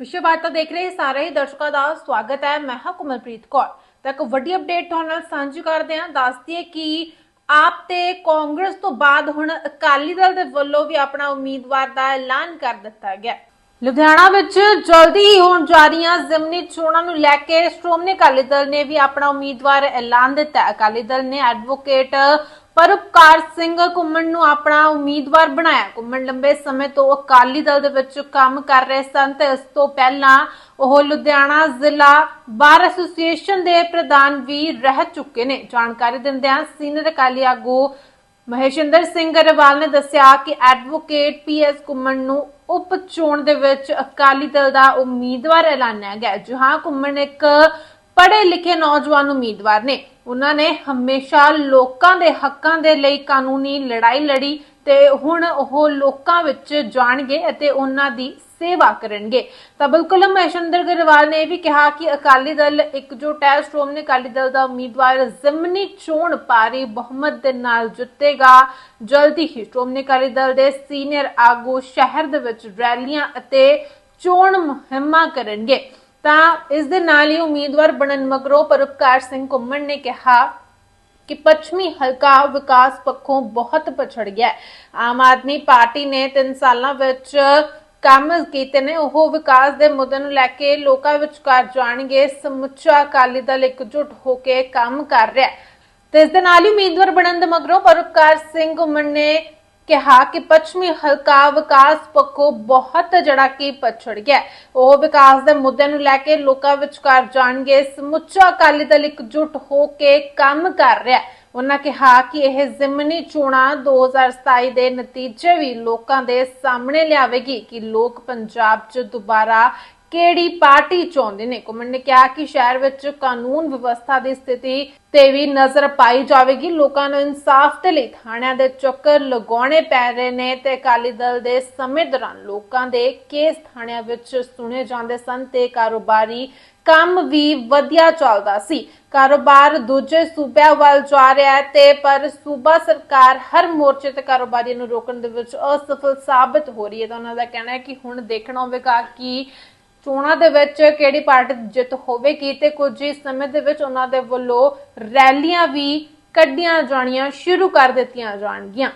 ਵਿਸ਼ਵ ਵਾਰਤਾ ਦੇਖ ਰਹੇ ਸਾਰੇ ਦਰਸ਼ਕਾਂ ਦਾ ਸਵਾਗਤ ਹੈ। ਮੈਂ ਹਾਂ ਕੁਮਲਪ੍ਰੀਤ ਕੌਰ। ਤਾਂ ਇੱਕ ਵੱਡੀ ਅਪਡੇਟ ਤੁਹਾਡੇ ਨਾਲ ਸਾਂਝੀ ਕਰਦੇ ਹਾਂ। ਦੱਸ ਕਿ ਆਪ ਤੇ ਕਾਂਗਰਸ ਤੋਂ ਬਾਅਦ ਹੁਣ ਅਕਾਲੀ ਦਲ ਦੇ ਵੱਲੋਂ ਵੀ ਆਪਣਾ ਉਮੀਦਵਾਰ ਦਾ ਐਲਾਨ ਕਰ ਦਿੱਤਾ ਗਿਆ। ਲੁਧਿਆਣਾ ਵਿੱਚ ਜਲਦੀ ਹੀ ਹੋਣ ਜਾ ਰਹੀਆਂ ਜ਼ਿਮਨੀ ਚੋਣਾਂ ਨੂੰ ਲੈ ਕੇ ਸ਼੍ਰੋਮਣੀ ਅਕਾਲੀ ਦਲ ਨੇ ਵੀ ਆਪਣਾ ਉਮੀਦਵਾਰ ਐਲਾਨ ਦਿੱਤਾ। ਅਕਾਲੀ ਦਲ ਨੇ ਐਡਵੋਕੇਟ ਪਰਉਪਕਾਰ ਸਿੰਘ ਘੁੰਮਣ ਨੂੰ ਆਪਣਾ ਉਮੀਦਵਾਰ ਬਣਾਇਆ ਘੁੰਮਣ ਲੰਬੇ ਸਮੇਂ ਤੋਂ ਅਕਾਲੀ ਦਲ ਦੇ ਵਿੱਚ ਕੰਮ ਕਰ ਰਹੇ ਸਨ ਤੇ ਇਸ ਤੋਂ ਪਹਿਲਾਂ ਉਹ ਲੁਧਿਆਣਾ ਜ਼ਿਲ੍ਹਾ ਬਾਰ ਐਸੋਸੀਏਸ਼ਨ ਦੇ ਪ੍ਰਧਾਨ ਵੀ ਰਹਿ ਚੁੱਕੇ ਨੇ ਜਾਣਕਾਰੀ ਦਿੰਦਿਆਂ ਸੀਨੀਅਰ ਅਕਾਲੀ ਆਗੂ ਮਹੇਸ਼ਿੰਦਰ ਸਿੰਘ ਗਰੇਵਾਲ ਨੇ ਦੱਸਿਆ ਕਿ ਐਡਵੋਕੇਟ ਪੀਐਸ ਕੁੰਮਣ ਨੂੰ ਉਪ ਚੋਣ ਦੇ ਵਿੱਚ ਅਕਾਲੀ ਦਲ ਦਾ ਉਮੀਦਵਾਰ ਐਲਾਨਿਆ ਗਿਆ ਹੈ। ਜਹਾਂ ਕੁੰਮਣ ਇੱਕ ਪੜ੍ਹੇ ਲਿਖੇ ਨੌਜਵਾਨ ਉਮੀਦਵਾਰ ਨੇ। ਉਹਨਾਂ ਨੇ ਹਮੇਸ਼ਾ ਲੋਕਾਂ ਦੇ ਹੱਕਾਂ ਦੇ ਲਈ ਕਾਨੂੰਨੀ ਲੜਾਈ ਲੜੀ ਤੇ ਹੁਣ ਉਹ ਲੋਕਾਂ ਵਿੱਚ ਜਾਣਗੇ ਅਤੇ ਉਹਨਾਂ ਦੀ ਸੇਵਾ ਕਰਨਗੇ। ਤਾਂ ਬਿਲਕੁਲ ਮਹਿਸ਼ਿੰਦਰ ਗਰੇਵਾਲ ਨੇ ਇਹ ਵੀ ਕਿਹਾ ਕਿ ਅਕਾਲੀ ਦਲ ਇਕਜੁੱਟ ਹੈ। ਸ਼੍ਰੋਮਣੀ ਅਕਾਲੀ ਦਲ ਦਾ ਉਮੀਦਵਾਰ ਜ਼ਿਮਨੀ ਚੋਣ ਪਾਰੀ ਬਹੁਮਤ ਦੇ ਨਾਲ ਜਿੱਤੇਗਾ। ਜਲਦੀ ਹੀ ਸ਼੍ਰੋਮਣੀ ਅਕਾਲੀ ਦਲ ਦੇ ਸੀਨੀਅਰ ਆਗੂ ਸ਼ਹਿਰ ਦੇ ਵਿੱਚ ਰੈਲੀਆਂ ਅਤੇ ਚੋਣ ਮੁਹਿੰਮਾਂ ਕਰਨਗੇ। ਤਾਂ ਇਸ ਦੇ ਨਾਲ ਹੀ ਉਮੀਦਵਾਰ ਬਣਨ ਮਗਰੋਂ ਪਰਉਪਕਾਰ ਸਿੰਘ ਘੁੰਮਣ ਨੇ ਕਿਹਾ ਕਿ ਪੱਛਮੀ ਹਲਕਾ ਵਿਕਾਸ ਪੱਖੋਂ ਬਹੁਤ ਪਛੜ ਗਿਆ ਹੈ। ਆਮ ਆਦਮੀ ਪਾਰਟੀ ਨੇ 3 ਸਾਲਾਂ ਵਿੱਚ ਕੰਮ ਕੀਤੇ ਨੇ। ਉਹ ਵਿਕਾਸ ਦੇ ਮੁੱਦੇ ਨੂੰ ਲੈ ਕੇ ਲੋਕਾਂ ਵਿਚਕਾਰ ਜਾਣਗੇ। ਸਮੁੱਚਾ ਅਕਾਲੀ ਦਲ ਇਕਜੁੱਟ ਹੋ ਕੇ ਕੰਮ ਕਰ ਰਿਹਾ ਹੈ। ਤੇ ਇਸ ਦੇ ਨਾਲ ਹੀ ਉਮੀਦਵਾਰ ਬਣਨ ਦੇ ਮਗਰੋਂ ਪਰਉਪਕਾਰ ਸਿੰਘ ਘੁੰਮਣ ਨੇ ਕਿਹਾ ਕਿ ਪੱਛਮੀ ਹਲਕਾ ਵਿਕਾਸ ਪੱਖੋਂ ਬਹੁਤ ਜੜਾ ਕੀ ਪਛੜ ਗਿਆ। ਉਹ ਵਿਕਾਸ ਦੇ ਮੁੱਦੇ ਨੂੰ ਲੈ ਕੇ ਲੋਕਾਂ ਵਿਚਕਾਰ ਜਾਣਗੇ। ਸਮੁੱਚਾ ਅਕਾਲੀ ਦਲ ਇਕਜੁੱਟ ਹੋ ਕੇ ਕੰਮ ਕਰ ਰਿਹਾ ਹੈ। ਉਹਨਾਂ ਕਿਹਾ ਕਿ ਇਹ ਜ਼ਿਮਨੀ ਚੋਣਾਂ 2027 ਦੇ ਨਤੀਜੇ ਵੀ ਲੋਕਾਂ ਦੇ ਸਾਹਮਣੇ ਲਿਆਵੇਗੀ ਕਿ ਲੋਕ ਪੰਜਾਬ 'ਚ ਦੁਬਾਰਾ ਕਿਹੜੀ ਪਾਰਟੀ ਚਾਹੁੰਦੇ ਨੇ? ਕੁਮਨ ਨੇ ਕਿਹਾ ਕਿ ਸ਼ਹਿਰ ਵਿੱਚ ਕਾਨੂੰਨ ਵਿਵਸਥਾ ਦੀ ਸਥਿਤੀ ਤੇ ਵੀ ਨਜ਼ਰ ਪਾਈ ਜਾਵੇਗੀ। ਲੋਕਾਂ ਨੂੰ ਇਨਸਾਫ ਦੇ ਲਈ ਥਾਣਿਆਂ ਦੇ ਚੱਕਰ ਲਗਾਉਣੇ ਪੈ ਰਹੇ ਨੇ ਤੇ ਅਕਾਲੀ ਦਲ ਦੇ ਸਮੇਂ ਦੌਰਾਨ ਲੋਕਾਂ ਦੇ ਕੇਸ ਥਾਣਿਆਂ ਵਿੱਚ ਸੁਣੇ ਜਾਂਦੇ ਸਨ ਤੇ ਕਾਰੋਬਾਰੀ ਕੰਮ ਵੀ ਵਧੀਆ ਚੱਲਦਾ ਸੀ। ਕਾਰੋਬਾਰ ਦੂਜੇ ਸੂਬਿਆਂ ਵੱਲ ਜਾ ਰਿਹਾ ਹੈ ਤੇ ਪਰ ਸੂਬਾ ਸਰਕਾਰ ਹਰ ਮੋਰਚੇ ਤੇ ਕਾਰੋਬਾਰੀਆਂ ਨੂੰ ਰੋਕਣ ਦੇ ਵਿੱਚ ਅਸਫਲ ਸਾਬਤ ਹੋ ਰਹੀ ਹੈ। ਤਾਂ ਉਹਨਾਂ ਦਾ ਕਹਿਣਾ ਹੈ ਕਿ ਹੁਣ ਦੇਖਣਾ ਹੋਵੇਗਾ ਕਿ ਚੋਣਾਂ ਦੇ ਵਿੱਚ ਕਿਹੜੀ ਪਾਰਟੀ ਜਿੱਤ ਹੋਵੇਗੀ ਤੇ ਕੁਝ ਹੀ ਸਮੇਂ ਦੇ ਵਿੱਚ ਉਹਨਾਂ ਦੇ ਵੱਲੋਂ ਰੈਲੀਆਂ ਵੀ ਕੱਢੀਆਂ ਜਾਣੀਆਂ, ਸ਼ੁਰੂ ਕਰ ਦਿੱਤੀਆਂ ਜਾਣਗੀਆਂ।